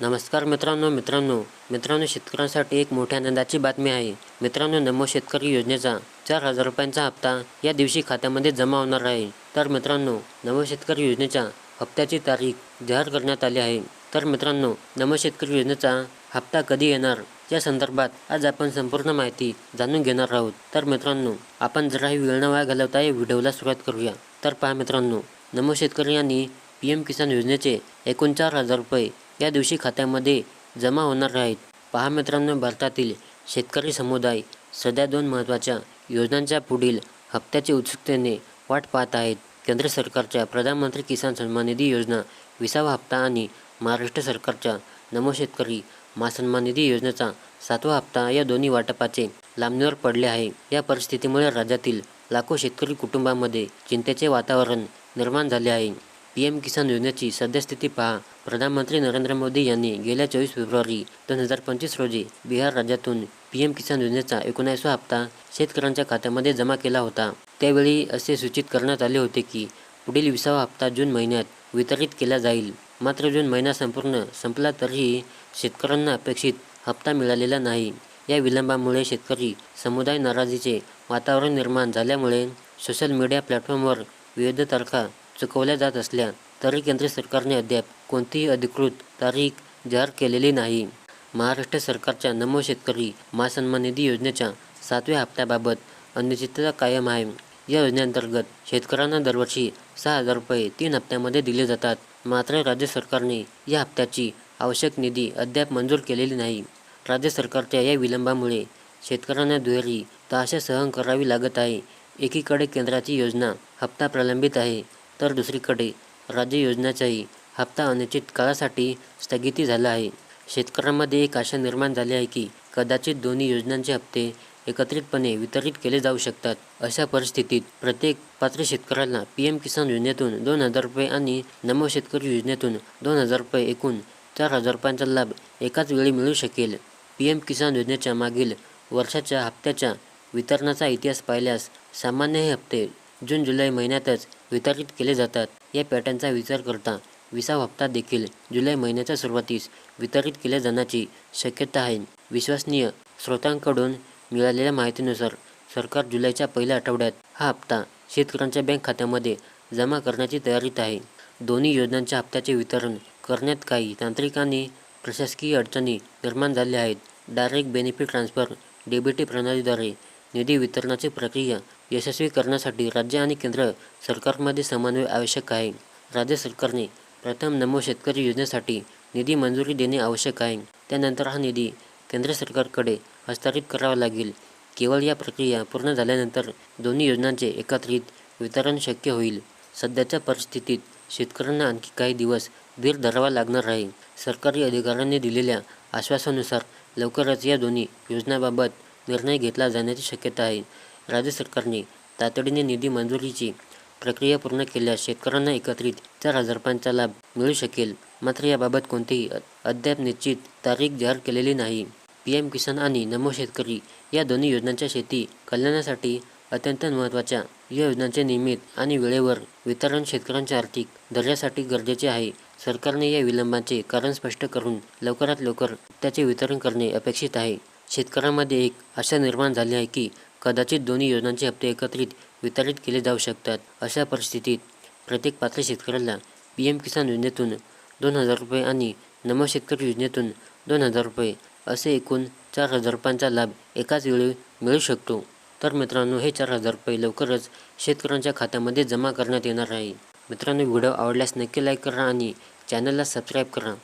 नमस्कार मित्रांनो मित्रांनो. मित्रांनो शेतकऱ्यांसाठी एक मोठ्या आनंदाची बातमी आहे. मित्रांनो नमो शेतकरी योजनेचा चार हजार रुपयांचा हप्ता या दिवशी खात्यामध्ये जमा होणार आहे. तर मित्रांनो नमो शेतकरी योजनेच्या हप्त्याची तारीख जाहीर करण्यात आली आहे. तर मित्रांनो नमो शेतकरी योजनेचा हप्ता कधी येणार? या संदर्भात आज आपण संपूर्ण माहिती जाणून घेणार आहोत. तर मित्रांनो आपण जराही वेळ न वाया घालवता या व्हिडिओला सुरुवात करूया. तर पहा मित्रांनो नमो शेतकरी यांनी पी एम किसान योजनेचे एकूण चार हजार रुपये या दिवशी खात्यामध्ये जमा होणार आहेत. पहा मित्रांनो भारतातील शेतकरी समुदाय सध्या दोन महत्त्वाच्या योजनांच्या पुढील हप्त्याची उत्सुकतेने वाट पाहत आहेत. केंद्र सरकारच्या प्रधानमंत्री किसान सन्मान निधी योजना विसावा हप्ता आणि महाराष्ट्र सरकारच्या नमो शेतकरी महासन्मान निधी योजनेचा सातवा हप्ता या दोन्ही वाटपाचे लांबणीवर पडले आहे. या परिस्थितीमुळे राज्यातील लाखो शेतकरी कुटुंबामध्ये चिंतेचे वातावरण निर्माण झाले आहे. पी एम किसान योजनेची सद्यस्थिती पहा. प्रधानमंत्री नरेंद्र मोदी यांनी गेल्या चोवीस फेब्रुवारी दोन हजार पंचवीस रोजी बिहार राज्यातून पी एम किसान योजनेचा एकोणीसवा हप्ता शेतकऱ्यांच्या खात्यामध्ये जमा केला होता. त्यावेळी असे सूचित करण्यात आले होते की पुढील विसावा हप्ता जून महिन्यात वितरित केला जाईल. मात्र जून महिना संपूर्ण संपला तरीही शेतकऱ्यांना अपेक्षित हप्ता मिळालेला नाही. या विलंबामुळे शेतकरी समुदाय नाराजीचे वातावरण निर्माण झाल्यामुळे सोशल मीडिया प्लॅटफॉर्मवर विविध तारखा चुकवल्या जात असल्या तरी केंद्र सरकारने अद्याप कोणतीही अधिकृत तारीख जाहीर केलेली नाही. महाराष्ट्र सरकारच्या नमो शेतकरी महासन्मान निधी योजनेच्या सातव्या हप्त्याबाबत अनिश्चितता कायम आहे. या योजनेअंतर्गत शेतकऱ्यांना दरवर्षी सहा हजार रुपये तीन हप्त्यामध्ये दिले जातात. मात्र राज्य सरकारने या हप्त्याची आवश्यक निधी अद्याप मंजूर केलेली नाही. राज्य सरकारच्या या विलंबामुळे शेतकऱ्यांना दुहेरी ताशा सहन करावी लागत आहे. एकीकडे केंद्राची योजना हप्ता प्रलंबित आहे. तर दुसरीकडे राज्य योजनाचाही हप्ता अनिश्चित काळासाठी स्थगिती झाला आहे. शेतकऱ्यांमध्ये एक आशा निर्माण झाली आहे की कदाचित दोन्ही योजनांचे हप्ते एकत्रितपणे वितरित केले जाऊ शकतात. अशा परिस्थितीत प्रत्येक पात्र शेतकऱ्याला पी एम किसान योजनेतून दोन हजार रुपये आणि नमो शेतकरी योजनेतून दोन हजार रुपये एकूण चार हजार रुपयांचा लाभ एकाच वेळी मिळू शकेल. पी एम किसान योजनेच्या मागील वर्षाच्या हप्त्याच्या वितरणाचा इतिहास पाहिल्यास सामान्य हे हप्ते जून जुलै महिन्यातच वितरित केले जातात. या पॅटर्नचा विचार करता विसावा हप्ता देखील जुलै महिन्याच्या सुरुवातीस वितरित केल्या जाण्याची शक्यता आहे. विश्वसनीय स्रोतांकडून मिळालेल्या माहितीनुसार सरकार जुलैच्या पहिल्या आठवड्यात हा हप्ता शेतकऱ्यांच्या बँक खात्यामध्ये जमा करण्याची तयारीत आहे. दोन्ही योजनांच्या हप्त्याचे वितरण करण्यात काही तांत्रिक आणि प्रशासकीय अडचणी निर्माण झाल्या आहेत. डायरेक्ट बेनिफिट ट्रान्सफर डीबीटी प्रणालीद्वारे निधी वितरणाची प्रक्रिया यशस्वी करण्यासाठी राज्य आणि केंद्र सरकारमध्ये समन्वय आवश्यक आहे. राज्य सरकारने प्रथम नमो शेतकरी योजनेसाठी निधी मंजुरी देणे आवश्यक आहे. त्यानंतर हा निधी केंद्र सरकारकडे हस्तांतरित करावा लागेल. केवळ या प्रक्रिया पूर्ण झाल्यानंतर दोन्ही योजनांचे एकत्रित वितरण शक्य होईल. सध्याच्या परिस्थितीत शेतकऱ्यांना आणखी काही दिवस धीर धरावा लागणार आहे. सरकारी अधिकाऱ्यांनी दिलेल्या आश्वासानुसार लवकरच या दोन्ही योजनांबाबत निर्णय घेतला जाण्याची शक्यता आहे. राज्य सरकारने तातडीने निधी मंजुरीची प्रक्रिया पूर्ण केल्यास शेतकऱ्यांना एकत्रित चार हजार रुपयांचा लाभ मिळू शकेल. मात्र याबाबत कोणतीही अद्याप निश्चित तारीख जाहीर केलेली नाही. पी एम किसान आणि नमो शेतकरी या दोन्ही योजनांच्या शेती कल्याणासाठी अत्यंत महत्त्वाच्या. या योजनांचे नियमित आणि वेळेवर वितरण शेतकऱ्यांच्या आर्थिक दर्जासाठी गरजेचे आहे. सरकारने या विलंबाचे कारण स्पष्ट करून लवकरात लवकर त्याचे वितरण करणे अपेक्षित आहे. शेतकऱ्यांमध्ये एक आशा निर्माण झाली आहे की कदाचित दोन्ही योजनांचे हप्ते एकत्रित वितरित केले जाऊ शकतात. अशा परिस्थितीत प्रत्येक पात्र शेतकऱ्याला पी एम किसान योजनेतून दोन हजार रुपये आणि नम शेतकरी योजनेतून दोन हजार रुपये असे एकूण चार हजार रुपयांचा लाभ एकाच वेळी मिळू शकतो. तर मित्रांनो हे चार हजार रुपये लवकरच शेतकऱ्यांच्या खात्यामध्ये जमा करण्यात येणार आहे. मित्रांनो व्हिडिओ आवडल्यास नक्की लाईक करा आणि चॅनलला सबस्क्राईब करा.